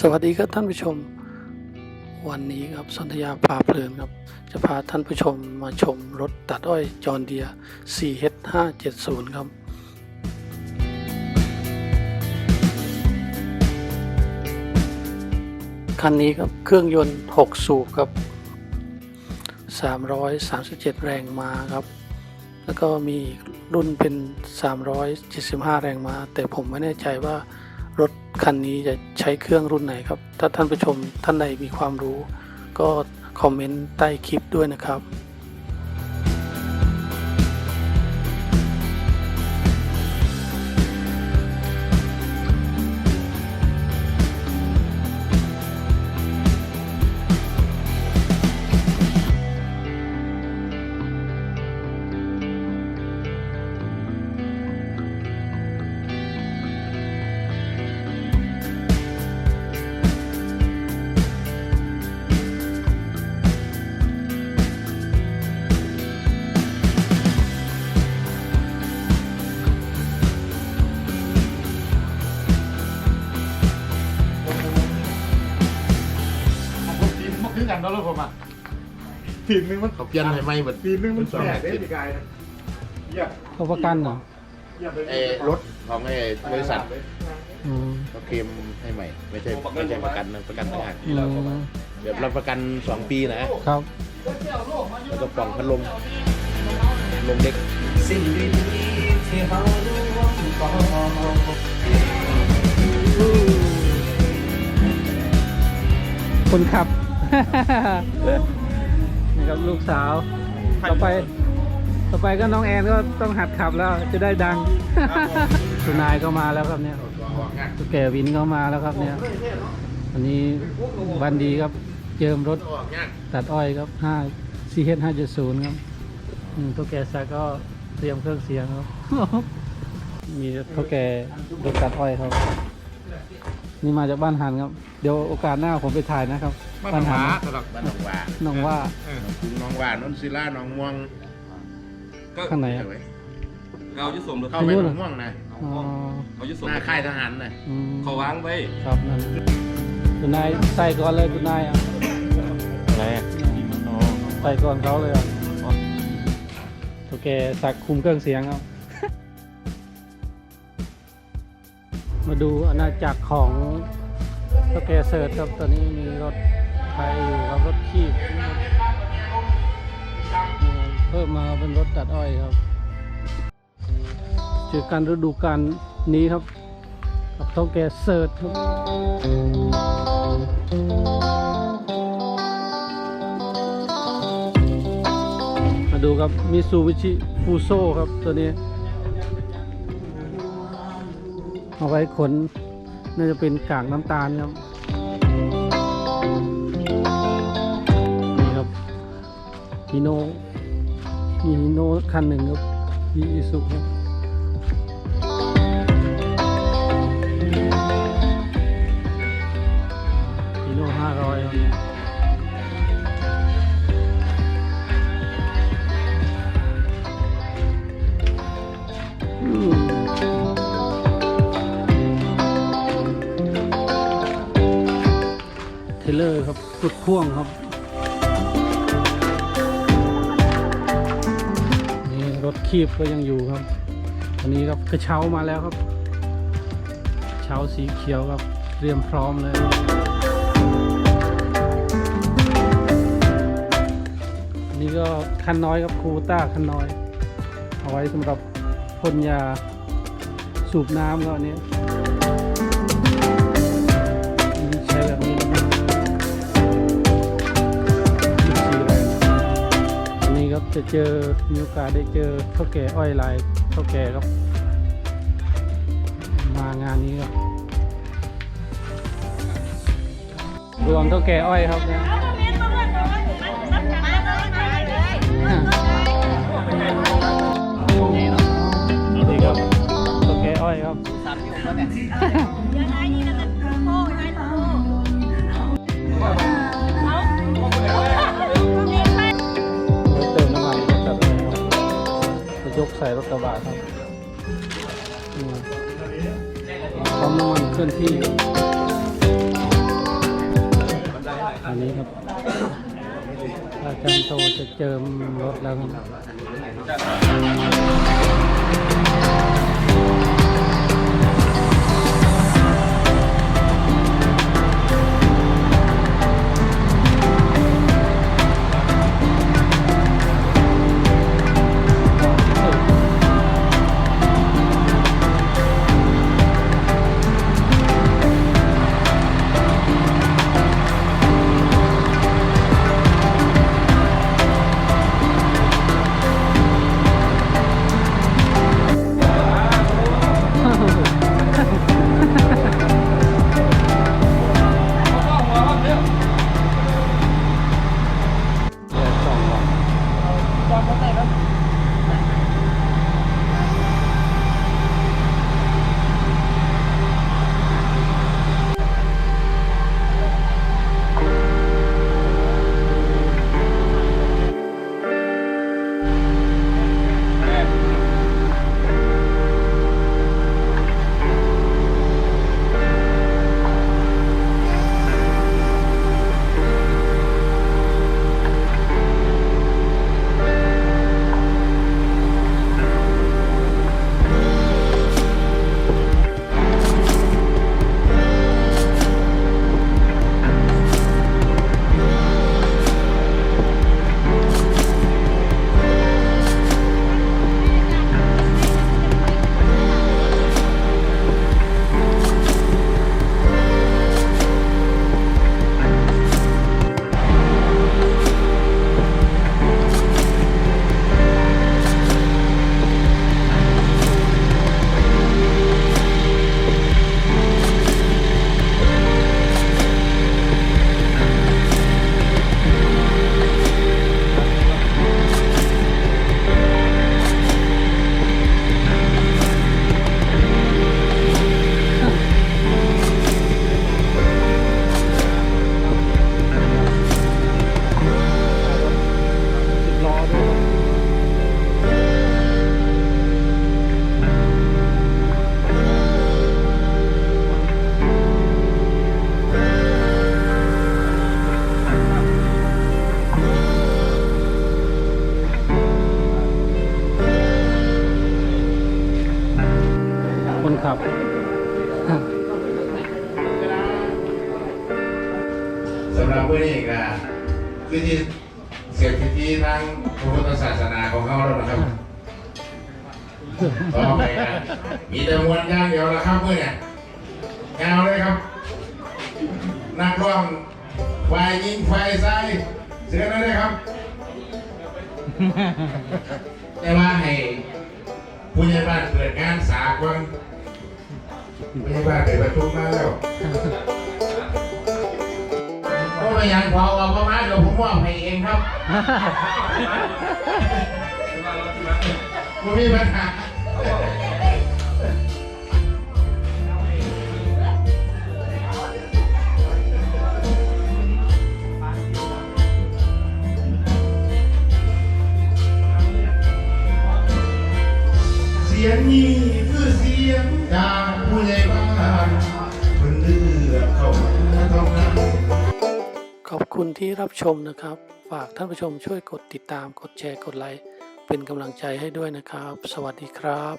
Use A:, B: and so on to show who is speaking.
A: สวัสดีครับท่านผู้ชม วันนี้ครับสนธยาพาเพลินครับ จะพาท่านผู้ชมมาชมรถตัดอ้อยจอร์เดีย 4H570 ครับ คันนี้ครับเครื่องยนต์ 6 สูบครับ 337 แรงม้าครับ แล้วก็มีรุ่นเป็น 375 แรงม้าแต่ผมไม่แน่ใจว่า รถคันนี้จะใช้เครื่องรุ่นไหนครับ ถ้าท่านผู้ชมท่านใดมีความรู้ ก็คอมเมนต์ใต้คลิปด้วยนะครับ
B: มันคือกันเนาะรถผมอะทีมนึงมัน
C: เขาเปลี่ยนให้ไหมแบบ
B: ทีมนึงมันแปลกได้ดีกายนะเยี่ยม
A: เขาประกันเหรอ
B: เยี่ยม
C: ไอ้รถของไอ้บริษัท
A: อืม
C: เขาเคลมให้ใหม่ ไม่ใช่ไม่ใช่ประกันนะประกันต่างหาก
A: อืม
C: แบบรับประกัน2ปีนะ
A: ครับ
C: แล้วก็ปล่องพัดลมลมเล็ก
D: สิ่งดีๆที่เราร่วมก่อ
A: คนขับ นี่ครับลูกสาว ต่อไป ต่อไปก็น้องแอนก็ต้องหัดขับแล้วจะได้ดังคุณนายก็มาแล้วครับเนี่ยตุ๊กแกวินก็มาแล้วครับเนี่ยอันนี้วันดีครับ เจิมรถตัดอ้อยครับ5 CH 570ครับอืมตุ๊กแกซาก็เตรียมเครื่องเสียงครับ มีตุ๊กแกรถตัดอ้อยครับ นี่มาจากบ้านหันครับ เดี๋ยวโอกาสหน้าผมไปถ่ายนะครับ
B: บ้านหมา
A: หั
B: ตลอด
C: บ้านหนองว่า
A: น้องว่า
C: กรุงหนองว่านนศิลาหนองม่วง
A: ข้างไหนอะ
E: เขาจะสมรถ
C: เข้าไปหนองม่วงนะ
A: อ๋อ
E: เขาจะสม
C: หน้าค่ายทหารนะ
A: อืม
E: เขาวางไว้
A: ครับนั่นคุณนายใส่ก่อนเลยคุณนายอะ
E: อะไรอะ
A: ใส่ก่อนเขาเลยอะโอเคสักคุมเครื่องเสียงครับ มาดูอาณาจักรของโอเคเสิร์ครับตอนนี้มีรถไทยอยู่ครับรถขีบเพิ่มมาเป็นรถตัดอ้อยครับเจอกันฤดูกาลนี้ครับ กับเท่าแกเสิร์ชครับ มาดูครับมิซูบิชิฟูโซครับตัวนี้ เอาไว้ขนน่าจะเป็นกากน้ำตาลครับนี่ครับฮีโนมีฮีโนคันหนึ่งครับฮีสุครับ ร์ครับรถพ่วงครับ นี่รถคีบก็ยังอยู่ครับอันนี้ครับกระเช้ามาแล้วครับ เช้าสีเขียวครับเตรียมพร้อมเลยอันนี้ก็คันน้อยครับคูต้าคันน้อย เอาไว้สำหรับพ่นยาสูบน้ำครับอันนี้ ครับจะเจอมีโอกาสได้เจอเท่าแก่อ้อยลายเท่าแก่ครับ มางานนี้ครับรวมเท่าแก่อ้อยครับเนี่ยนี่ครับเท่าแก่อ้อยครับ ใส่รถกระบะครับพร้อมน้ำมันเคลื่อนที่ อันนี้ครับอาจารย์โตจะเจิมรถแล้วครับ คนขับ
F: สำหรับเพื่อนเอกนะคือที่เสียทีที่ทางพระพุทธศาสนาของเขาแล้วนะครับต่อไปนะมีแต่มวลอย่างเดียวละครับเพื่อนเนี่ยยาเลยครับ นักร้องไฟยิงไฟใส่เสือนั่นเลยครับ แต่ว่าให้ผู้ใหญ่บ้านเปิดงานสากวัน ผู้ใหญ่บ้านเปิดประชุมมาแล้วก็ไม่ยังพอเอาก็มาเดี๋ยวผมมอบให้เองครับไม่มีปัญหา
A: ขอบคุณที่รับชมนะครับ ฝากท่านผู้ชมช่วยกดติดตาม กดแชร์ กดไลค์ เป็นกำลังใจให้ด้วยนะครับ สวัสดีครับ